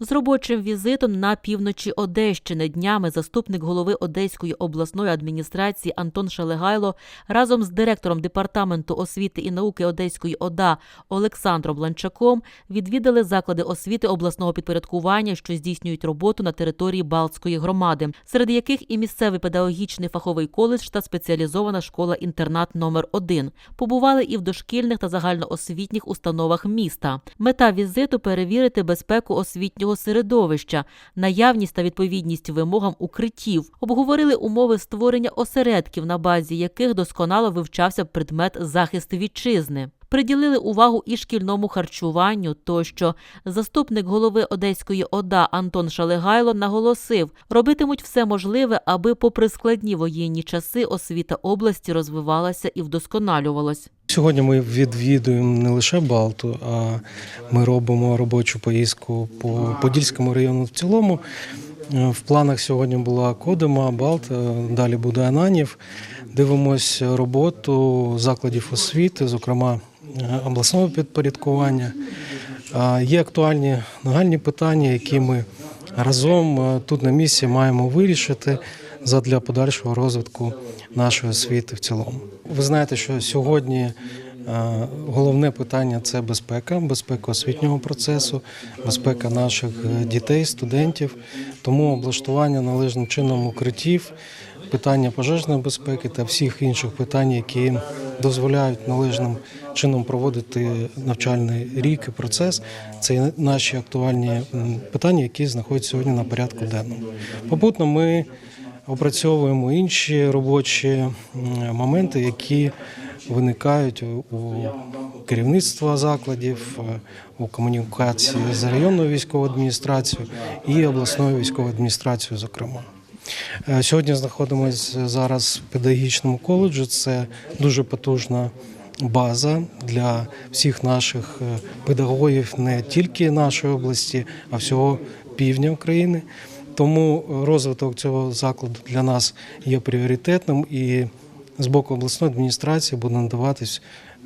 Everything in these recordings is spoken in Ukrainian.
З робочим візитом на півночі Одещини днями заступник голови Одеської обласної адміністрації Антон Шелегайло разом з директором департаменту освіти і науки Одеської ОДА Олександром Ланчаком відвідали заклади освіти обласного підпорядкування, що здійснюють роботу на території Балтської громади, серед яких і місцевий педагогічний фаховий коледж та спеціалізована школа-інтернат номер 1 Побували і в дошкільних та загальноосвітніх установах міста. Мета візиту перевірити безпеку освітнього середовища, наявність та відповідність вимогам укриттів. Обговорили умови створення осередків, на базі яких досконало вивчався предмет захист вітчизни. Приділили увагу і шкільному харчуванню. Тощо заступник голови Одеської ОДА Антон Шалегайло наголосив, робитимуть все можливе, аби, попри складні воєнні часи, освіта області розвивалася і вдосконалювалась. Сьогодні ми відвідуємо не лише Балту, а ми робимо робочу поїздку по Подільському району в цілому. В планах сьогодні була Кодима, Балт, е, далі буде Ананів. Дивимося роботу закладів освіти, зокрема обласного підпорядкування. Є актуальні нагальні питання, які ми разом е, тут на місці маємо вирішити задля подальшого розвитку нашої освіти в цілому. Ви знаєте, що сьогодні е, головне питання це безпека, безпека освітнього процесу, безпека наших е, дітей, студентів. Тому облаштування належним чином укриттів, питання пожежної безпеки та всіх інших питань, які дозволяють належним чином проводити навчальний рік і процес. Це наші актуальні питання, які знаходяться сьогодні на порядку денному. Попутно ми опрацьовуємо інші робочі моменти, які виникають у- керівництва закладів, е, у комунікації з районною військовою адміністрацією і обласною військовою адміністрацією, зокрема. Е, Сьогодні знаходимося зараз в педагогічному коледжі. Це дуже потужна база для всіх наших е, педагогів не тільки нашої області, а всього півдня України. Тому розвиток цього закладу для нас є пріоритетним і з боку обласної адміністрації буде надаватись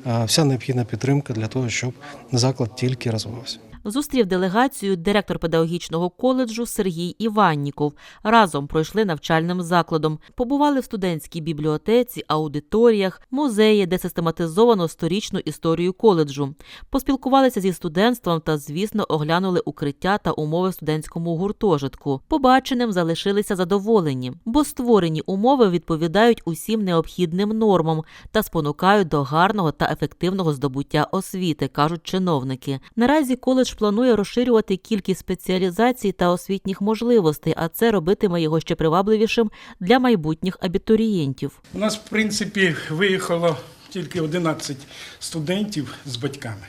е, вся необхідна підтримка для того, щоб заклад тільки розвивався. Зустрів делегацію директор педагогічного коледжу Сергій Іванніков. Разом пройшли навчальним закладом. Побували в студентській бібліотеці, аудиторіях, музеї, де систематизовано сторічну історію коледжу. Поспілкувалися зі студентством та, звісно, оглянули укриття та умови студентському гуртожитку. Побаченим залишилися задоволені, бо створені умови відповідають усім необхідним нормам та спонукають до гарного та ефективного здобуття освіти, кажуть чиновники. Наразі коледж планує розширювати кількість спеціалізацій та освітніх можливостей, а це робитиме його ще привабливішим для майбутніх абітурієнтів. У нас, в принципі, виїхало тільки 11 студентів з батьками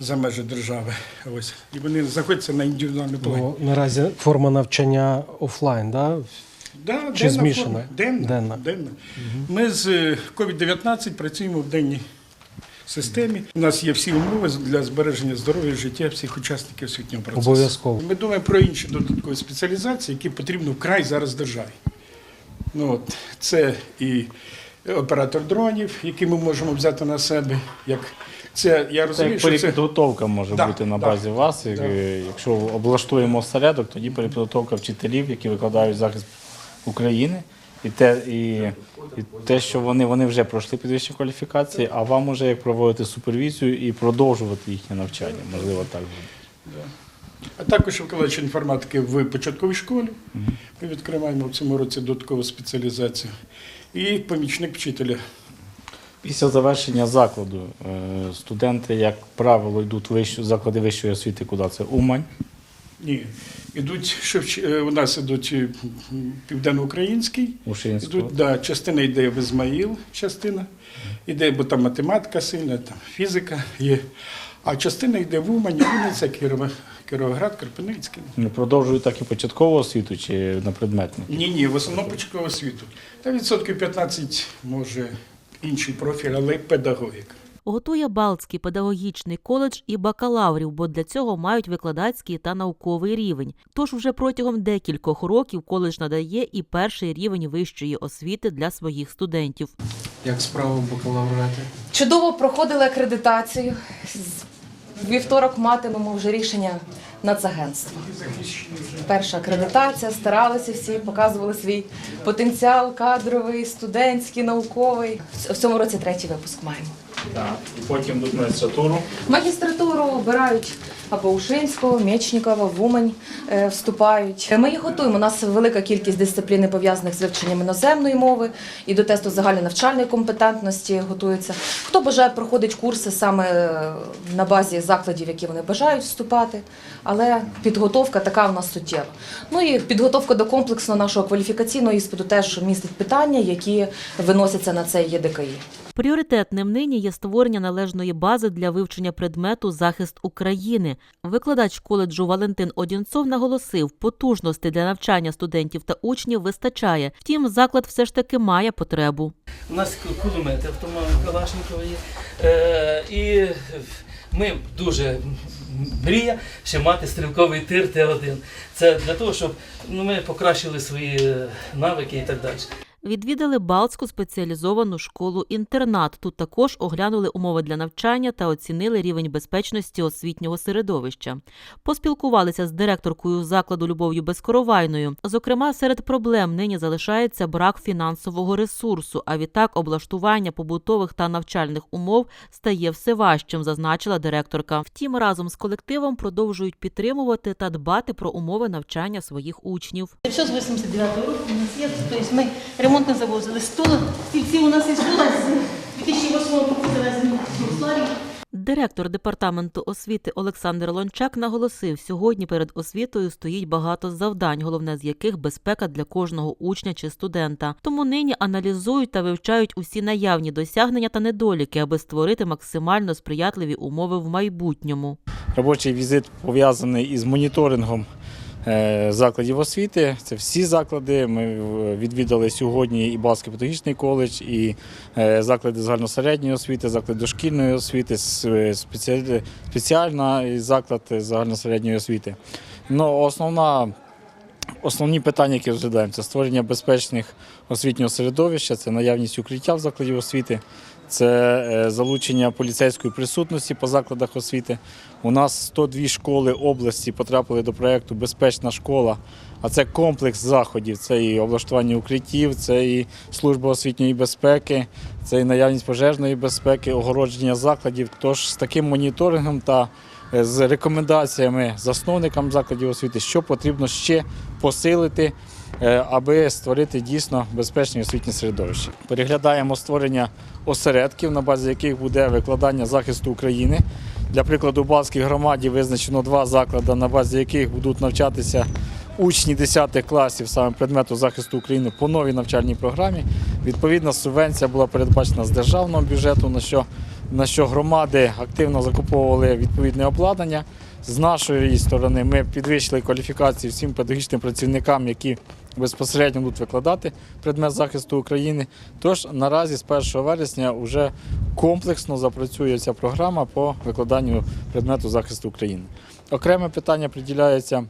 за межі держави. Ось. І вони знаходяться на індивідуальному плані. Ну, наразі форма навчання офлайн, да? Да, Чи денна змішана? форма. Денна. Денна. денна. Ми з е, COVID-19 працюємо в денній системі. У нас є всі умови для збереження здоров'я і життя всіх учасників освітнього процесу. Обов'язково. Ми думаємо про інші додаткові спеціалізації, які потрібні вкрай зараз державі. Ну, от, це і оператор дронів, які ми можемо взяти на себе. Як це, я Це розумію, як що це може Да, бути на да. базі вас. Да. Якщо облаштуємо осередок, тоді перепідготовка вчителів, які викладають захист України. І те, і, і те, що вони, вони вже пройшли підвищення кваліфікації, а вам уже як проводити супервізію і продовжувати їхнє навчання. Можливо, так буде. А також викладач інформатики в початковій школі. Ми відкриваємо в цьому році додаткову спеціалізацію. І помічник вчителя. Після завершення закладу е, студенти, як правило, йдуть в заклади вищої освіти, куди це Умань. Ні. Ідуть, Шевч... е, у нас ідуть е, південноукраїнський, ідуть, да, частина йде в Ізмаїл, частина йде, бо там математика сильна, там фізика є. А частина йде в Умані, Вінниця, Кірова, Кіровоград, Карпеницький. Не продовжують так і початкову освіту чи на предметник? Ні, ні, в основному початкову освіту. Та відсотків 15 може інший профіль, але педагогіка. Готує Балтський педагогічний коледж і бакалаврів, бо для цього мають викладацький та науковий рівень. Тож вже протягом декількох років коледж надає і перший рівень вищої освіти для своїх студентів. Як справа в бакалавраті? Чудово проходили акредитацію. Вівторок матимемо вже рішення Нацагентства. Перша акредитація, старалися всі, показували свій потенціал кадровий, студентський, науковий. В цьому році третій випуск маємо. Так. І потім йдуть на магістратуру. Магістратуру обирають або Ушинського, Мечникова, в е, вступають. Ми їх готуємо. У нас велика кількість дисциплін пов'язаних з вивченням іноземної мови і до тесту загальнонавчальної компетентності готуються. Хто бажає, проходить курси саме е, на базі закладів, які вони бажають вступати. Але підготовка така в нас суттєва. Ну і підготовка до комплексного нашого кваліфікаційного іспиту теж містить питання, які виносяться на цей ЄДКІ. Пріоритетним нині є створення належної бази для вивчення предмету захист України. Викладач коледжу Валентин Одінцов наголосив, потужностей для навчання студентів та учнів вистачає. Втім, заклад все ж таки має потребу. У нас кулемети автомати Калашникова є. Е, і ми дуже мрія ще мати стрілковий тир Т1. Це для того, щоб ну, ми покращили свої навики і так далі. Відвідали Балтську спеціалізовану школу-інтернат. Тут також оглянули умови для навчання та оцінили рівень безпечності освітнього середовища. Поспілкувалися з директоркою закладу Любов'ю Безкоровайною. Зокрема, серед проблем нині залишається брак фінансового ресурсу, а відтак облаштування побутових та навчальних умов стає все важчим, зазначила директорка. Втім, разом з колективом продовжують підтримувати та дбати про умови навчання своїх учнів. Все з 89 року у нас тобто ми ремонт не завозили. Стула, стільці у нас і стула з 2008 року завезені в. Директор департаменту освіти Олександр Лончак наголосив, сьогодні перед освітою стоїть багато завдань, головне з яких безпека для кожного учня чи студента. Тому нині аналізують та вивчають усі наявні досягнення та недоліки, аби створити максимально сприятливі умови в майбутньому. Робочий візит пов'язаний із моніторингом закладів освіти. Це всі заклади. Ми е, відвідали сьогодні і Балський педагогічний коледж, і е, заклади загальносередньої освіти, заклади дошкільної освіти, е, спеціальний заклад загальносередньої освіти. Ну, основна Основні питання, які розглядаємо, це створення безпечних освітнього середовища, це наявність укриття в закладі освіти, це е, залучення поліцейської присутності по закладах освіти. У нас 102 школи області потрапили до проєкту Безпечна школа, а це комплекс заходів. Це і облаштування укриттів, це і служба освітньої безпеки, це і наявність пожежної безпеки, огородження закладів. Тож з таким моніторингом та е, з рекомендаціями засновникам закладів освіти, що потрібно ще посилити, аби створити дійсно безпечне освітнє середовище. Переглядаємо створення осередків, на базі яких буде викладання захисту України. Для прикладу, в Балській громаді визначено два заклади, на базі яких будуть навчатися учні 10 класів саме предмету захисту України по новій навчальній програмі. Відповідна субвенція була передбачена з державного бюджету, на що, на що громади активно закуповували відповідне обладнання. З нашої сторони ми підвищили кваліфікацію всім педагогічним працівникам, які безпосередньо будуть викладати предмет захисту України. Тож наразі з 1 вересня вже комплексно запрацює ця програма по викладанню предмету захисту України. Окреме питання приділяється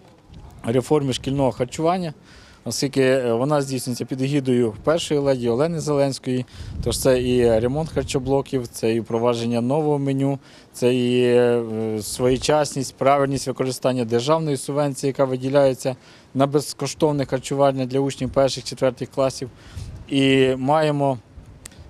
реформі шкільного харчування, оскільки е, вона здійснюється під егідою першої леді Олени Зеленської. Тож це і ремонт харчоблоків, це і впровадження нового меню, це і е, своєчасність, правильність використання державної субвенції, яка виділяється на безкоштовне харчування для учнів перших четвертих класів. І маємо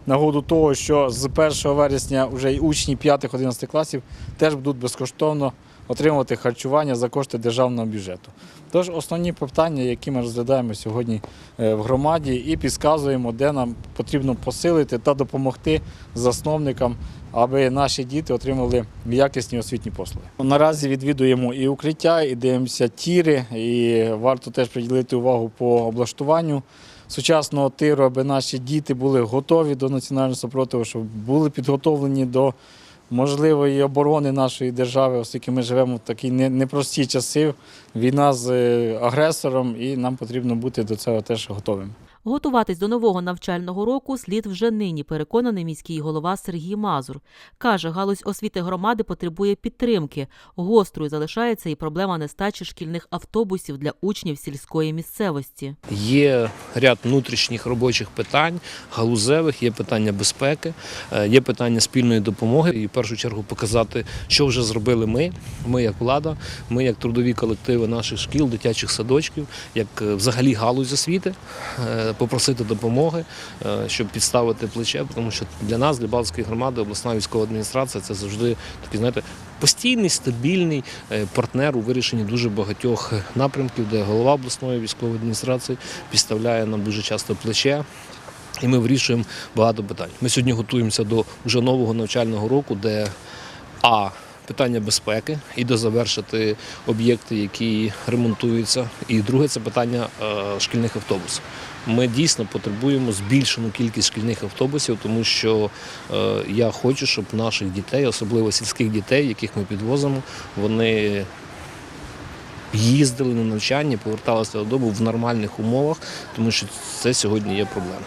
нагоду того, що з 1 вересня вже й учні 5-11 класів теж будуть безкоштовно отримувати харчування за кошти державного бюджету. Тож основні питання, які ми розглядаємо сьогодні е, в громаді, і підказуємо, де нам потрібно посилити та допомогти засновникам, аби наші діти отримали якісні освітні послуги. Наразі відвідуємо і укриття, і дивимося тіри, і варто теж приділити увагу по облаштуванню сучасного тиру, аби наші діти були готові до національного супротиву, щоб були підготовлені до можливої оборони нашої держави, оскільки ми живемо в такі не- непрості часи, війна з е, агресором, і нам потрібно бути до цього теж готовим. Готуватись до нового навчального року слід вже нині, переконаний міський голова Сергій Мазур. Каже, галузь освіти громади потребує підтримки. Гострою залишається і проблема нестачі шкільних автобусів для учнів сільської місцевості. Є ряд внутрішніх робочих питань, галузевих, є питання безпеки, е, є питання спільної допомоги. І в першу чергу показати, що вже зробили ми, ми як влада, ми як трудові колективи наших шкіл, дитячих садочків, як е, взагалі галузь освіти, е, попросити допомоги, е, щоб підставити плече, тому що для нас, для Балтської громади, обласна військова адміністрація це завжди такий, знаєте, постійний, стабільний е, партнер у вирішенні дуже багатьох напрямків, де голова обласної військової адміністрації підставляє нам дуже часто плече. І ми вирішуємо багато питань. Ми сьогодні готуємося до вже нового навчального року, де а питання безпеки і дозавершити об'єкти, які ремонтуються. І друге це питання е, шкільних автобусів. Ми дійсно потребуємо збільшену кількість шкільних автобусів, тому що е, я хочу, щоб наших дітей, особливо сільських дітей, яких ми підвозимо, вони їздили на навчання, поверталися додому в нормальних умовах, тому що це сьогодні є проблема.